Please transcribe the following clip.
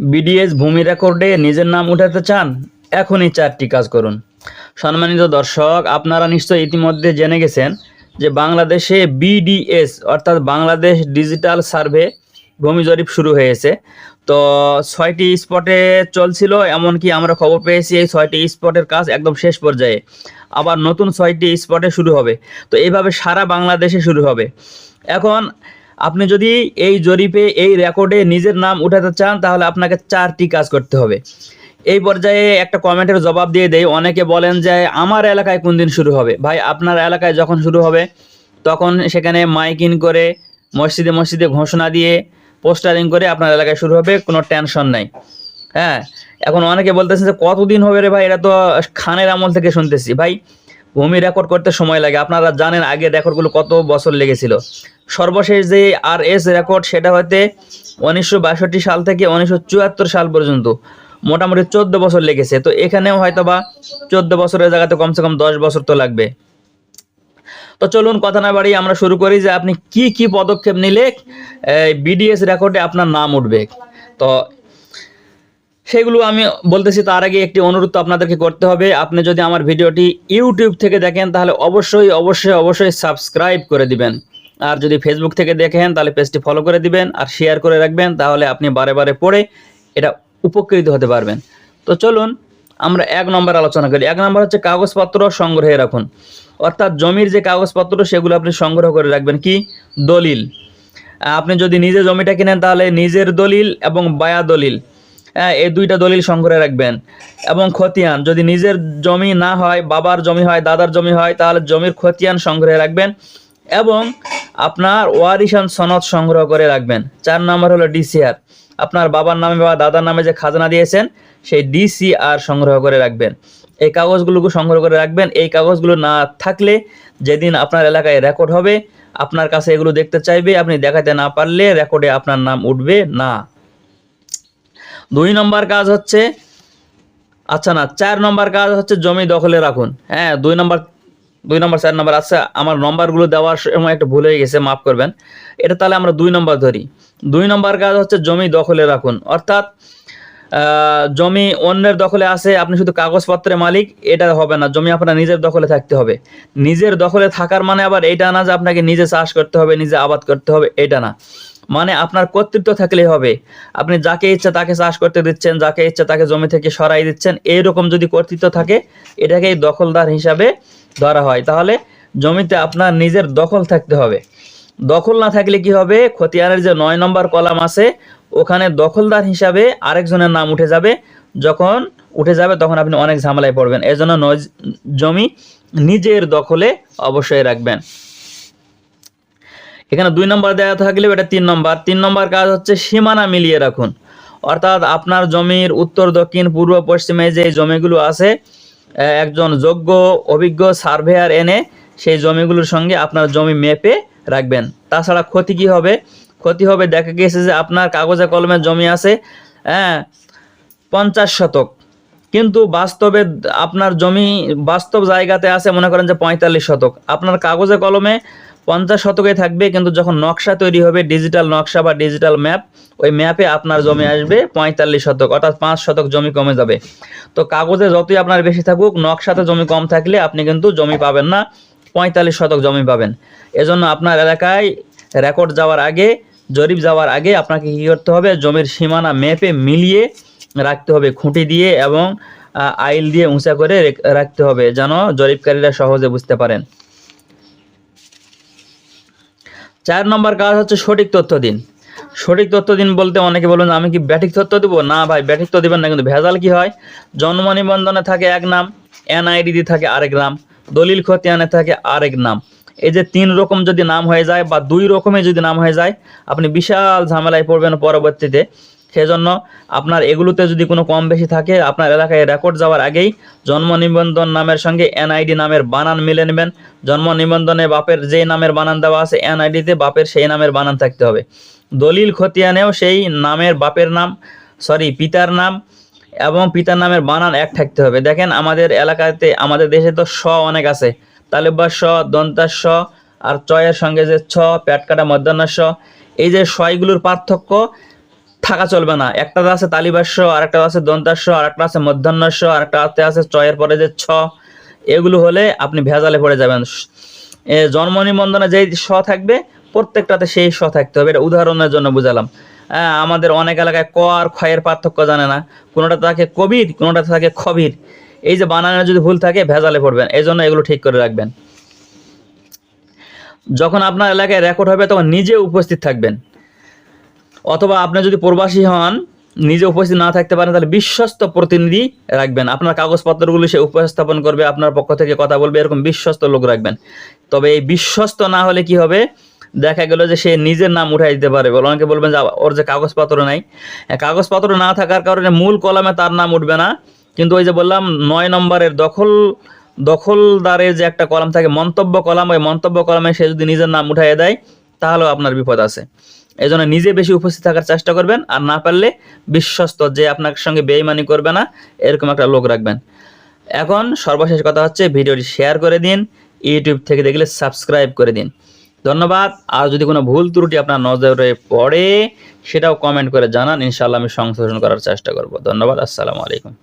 BDS ভূমি রেকর্ডে নিজের নাম উঠাতে চান, এখনই চারটি কাজ করুন। সম্মানিত দর্শক, আপনারা নিশ্চয়ই ইতিমধ্যে জেনে গেছেন যে বাংলাদেশে বিডিএস, অর্থাৎ বাংলাদেশ ডিজিটাল সার্ভে ভূমি জরিপ শুরু হয়েছে। তো ছয়টি স্পটে চলছিল, এমনকি আমরা খবর পেয়েছি এই ছয়টি স্পটের কাজ একদম শেষ পর্যায়ে। আবার নতুন ছয়টি স্পটে শুরু হবে। তো এইভাবে সারা বাংলাদেশে শুরু হবে। এখন আপনি যদি এই জরিপে, এই রেকর্ডে নিজের নাম উঠাতে চান, তাহলে আপনাকে চারটি কাজ করতে হবে। এই পর্যায়ে একটা কমেন্টের জবাব দিয়ে দেয় অনেকে বলেন যে, আমার এলাকায় কোন দিন শুরু হবে? ভাই, আপনার এলাকায় যখন শুরু হবে, তখন সেখানে মাইকিং করে, মসজিদে মসজিদে ঘোষণা দিয়ে, পোস্টারিং করে আপনার এলাকায় শুরু হবে, কোনো টেনশন নাই। হ্যাঁ এখন অনেকে বলতেছেন যে, কতদিন হবে রে ভাই? এটা তো খানের আমল থেকে শুনতেছি। ভাই, ভূমি রেকর্ড করতে সময় লাগে। আপনারা জানেন আগে রেকর্ডগুলো কত বছর লেগেছিল। সর্বশেষ যে আর এস রেকর্ড সেটা হতে উনিশশো বাষট্টি সাল থেকে উনিশশো চুয়াত্তর সাল পর্যন্ত মোটামুটি চোদ্দ বছর লেগেছে। তো এখানেও হয়তো বা চোদ্দ বছরের জায়গাতে কমসে কম দশ বছর তো লাগবে। তো চলুন কথা না বাড়িয়ে আমরা শুরু করি যে আপনি কি কি পদক্ষেপ নিলে বিডিএস রেকর্ডে আপনার নাম উঠবে। তো সেগুলো আমি বলতেছি, তার আগে একটি অনুরোধ আপনাদেরকে করতে হবে। আপনি যদি আমার ভিডিওটি ইউটিউব থেকে দেখেন, তাহলে অবশ্যই অবশ্যই অবশ্যই সাবস্ক্রাইব করে দিবেন। আর যদি ফেসবুক থেকে দেখেন, তাহলে পেজটি ফলো করে দিবেন আর শেয়ার করে রাখবেন, তাহলে আপনি বারে বারে পড়ে এটা উপকৃত হতে পারবেন। তো চলুন, আমরা এক নম্বর আলোচনা করি। এক নম্বর হচ্ছে কাগজপত্র সংগ্রহে রাখুন। অর্থাৎ জমির যে কাগজপত্র, সেগুলো আপনি সংগ্রহ করে রাখবেন কি? দলিল। আপনি যদি নিজে জমিটা কিনেন, তাহলে নিজের দলিল এবং বায়া দলিল হ্যাঁ এই দুইটা দলিল সংগ্রহে রাখবেন। এবং খতিয়ান, যদি নিজের জমি না হয়, বাবার জমি হয়, দাদার জমি হয়, তাহলে জমির খতিয়ান সংগ্রহে রাখবেন। এবং আপনার ওয়ারিশান সনদ সংগ্রহ করে রাখবেন। চার নম্বর হলো ডিসিআর। আপনার বাবার নামে বা দাদার নামে যে খাজনা দিয়েছেন, সেই ডিসিআর সংগ্রহ করে রাখবেন। এই কাগজগুলোকে সংগ্রহ করে রাখবেন। এই কাগজগুলো না থাকলে যেদিন আপনার এলাকায় রেকর্ড হবে, আপনার কাছে এগুলো দেখতে চাইবে, আপনি দেখাতে না পারলে রেকর্ডে আপনার নাম উঠবে না। দুই নম্বর কাজ হচ্ছে আচ্ছা না, চার নম্বর কাজ হচ্ছে জমি দখলে রাখুন। হ্যাঁ দুই নম্বর দুই নম্বর, চার নম্বর। আচ্ছা আমার নম্বরগুলো দেওয়ার সময় একটু ভুল হয়ে গেছে, মাফ করবেন। এটা তাহলে আমরা দুই নম্বর ধরি। দুই নম্বর কাজ হচ্ছে জমি দখলে রাখুন। অর্থাৎ জমি অন্যের দখলে আছে, আপনি শুধু কাগজপত্রের মালিক, এটা হবে না। জমি আপনার নিজের দখলে থাকতে হবে। নিজের দখলে থাকার মানে আবার এইটা না যে আপনাকে নিজে চাষ করতে হবে, নিজে আবাদ করতে হবে, এটা না। মানে আপনার কর্তৃত্ব থাকলেই হবে। আপনি যাকে ইচ্ছা তাকে চাষ করতে দিচ্ছেন, যাকে ইচ্ছা তাকে জমি থেকে সরাই দিচ্ছেন, এইরকম যদি কর্তৃত্ব থাকে, এটাকেই দখলদার হিসাবে ধরা হয়। তাহলে জমিতে আপনার নিজের দখল থাকতে হবে। দখল না থাকলে কি হবে? খতিয়ানের যে নয় নম্বর কলাম আছে, ওখানে দখলদার হিসাবে আরেকজনের নাম উঠে যাবে। যখন উঠে যাবে, তখন আপনি অনেক ঝামেলায় পড়বেন। এই জন্য নয়- জমি নিজের দখলে অবশ্যই রাখবেন। এখানে দুই নম্বর দেওয়া থাকলেও এটা তিন নম্বর। তিন নম্বর কাজ হচ্ছে সীমানা মিলিয়ে রাখুন। অর্থাৎ আপনার জমির উত্তর, দক্ষিণ, পূর্ব, পশ্চিমে যে জমিগুলো আছে একজন যোগ্য, অভিজ্ঞ সার্ভেয়ার এনে সেই জমিগুলোর সঙ্গে আপনার জমি মেপে রাখবেন। তাছাড়া ক্ষতি কি হবে? ক্ষতি হবে, দেখা গেছে যে আপনার কাগজে কলমে জমি আছে হ্যাঁ পঞ্চাশ শতক। কিন্তু বাস্তবে আপনার জমি বাস্তব জায়গাতে আছে, মনে করেন যে পঁয়তাল্লিশ শতক। আপনার কাগজে কলমে পঞ্চাশ শতকে থাকবে, কিন্তু যখন নকশা তৈরি হবে ডিজিটাল নকশা বা ডিজিটাল ম্যাপ ওই ম্যাপে আপনার জমি আসবে পঁয়তাল্লিশ শতক, অর্থাৎ পাঁচ শতক জমি কমে যাবে। তো কাগজে যতই আপনার বেশি থাকুক, নকশাতে জমি কম থাকলে আপনি কিন্তু জমি পাবেন না, পঁয়তাল্লিশ শতক জমি পাবেন। এজন্য আপনার এলাকায় রেকর্ড যাওয়ার আগে, জরিপ যাওয়ার আগে আপনাকে কী করতে হবে, জমির সীমানা ম্যাপে মিলিয়ে রাখতে হবে, খুঁটি দিয়ে এবং আইল দিয়ে উঁচা করে রেখ- রাখতে হবে, যেন জরিপকারীরা সহজে বুঝতে পারেন। চার নম্বর কাজ হচ্ছে সঠিক তথ্য দিন। সঠিক তথ্য দিন বলতে অনেকে বলুন, আমি কি ব্যাটিক তথ্য দেবো? না ভাই ব্যাটিক তো দেবেন না, কিন্তু ভেজাল কি হয়? জন্ম নিবন্ধনে থাকে এক নাম, এনআইডি থাকে আরেক নাম, দলিল খতিয়ানে থাকে আরেক নাম। এই যে তিন রকম যদি নাম হয়ে যায় বা দুই রকমের যদি নাম হয়ে যায়, আপনি বিশাল ঝামেলায় পড়বেন পরবর্তীতে। সেজন্য আপনার এগুলোতে যদি কোনো কম বেশি থাকে, আপনার এলাকায় রেকর্ড যাওয়ার আগেই জন্ম নিবন্ধন নামের সঙ্গে এনআইডি নামের বানান মিলে নেবেন। জন্ম নিবন্ধনে বাপের যে নামের বানান দেওয়া আছে এনআইডিতে বাপের সেই নামের বানান থাকতে হবে। দলিল খতিয়ানেও সেই নামের বাপের নাম সরি পিতার নাম এবং পিতার নামের বানান এক থাকতে হবে। দেখেন আমাদের এলাকাতে, আমাদের দেশে তো স অনেক আছে। তালেব্বার স, দন্তার স আর চয়ের সঙ্গে যে ছ প্যাট কাটা মধ্যাহ্ন স, এই যে সয়গুলোর পার্থক্য থাকা চলবে না। একটাতে আছে তালিবাস্য আর একটা আছে দন্তাস্য আর একটা আছে মধ্যাহ্নস্য আর একটা আছে চয়ের পরে যে ছ, এগুলো হলে আপনি ভেজালে পড়ে যাবেন। জন্ম নিবন্ধনে যেই স থাকবে, প্রত্যেকটাতে সেই স থাকতে হবে। এটা উদাহরণের জন্য বুঝালাম। আমাদের অনেক এলাকায় ক আর ক্ষয়ের পার্থক্য জানে না। কোনোটা থাকে কবির, কোনোটা থাকে খবির। এই যে বানানে যদি ভুল থাকে, ভেজালে পড়বেন। এই জন্য এগুলো ঠিক করে রাখবেন। যখন আপনার এলাকায় রেকর্ড হবে, তখন নিজে উপস্থিত থাকবেন। অথবা আপনি যদি প্রবাসী হন নিজে উপস্থিত না থাকতে পারেন তাহলে বিশ্বস্ত প্রতিনিধি রাখবেন। আপনার কাগজপত্রগুলি সে উপস্থাপন করবে আপনার পক্ষ থেকে কথা বলবে এরকম বিশ্বস্ত লোক রাখবেন। তবে এই বিশ্বস্ত না হলে কি হবে? দেখা গেল যে সে নিজের নাম উঠাই দিতে পারে। বলে অনেকে বলবেন যে ওর যে কাগজপত্র নাই। হ্যাঁ, কাগজপত্র না থাকার কারণে মূল কলামে তার নাম উঠবে না। কিন্তু ওই যে বললাম নয় নম্বরের দখল দখলদারের যে একটা কলাম থাকে মন্তব্য কলাম ওই মন্তব্য কলামে সে যদি নিজের নাম উঠাইয়ে দেয় তাহলেও আপনার বিপদ আছে। এই জন্য নিজে বেশি উপস্থিত থাকার চেষ্টা করবেন আর না পারলে বিশ্বস্ত যে আপনার সঙ্গে বেইমানি করবে না, এরকম একটা লোক রাখবেন। এখন সর্বশেষ কথা হচ্ছে ভিডিওটি শেয়ার করে দিন, ইউটিউব থেকে দেখলে সাবস্ক্রাইব করে দিন। ধন্যবাদ। আর যদি কোনো ভুল ত্রুটি আপনার নজরে পড়ে, সেটাও কমেন্ট করে জানান। ইনশাআল্লাহ আমি সংশোধন করার চেষ্টা করব। ধন্যবাদ। আসসালামু আলাইকুম।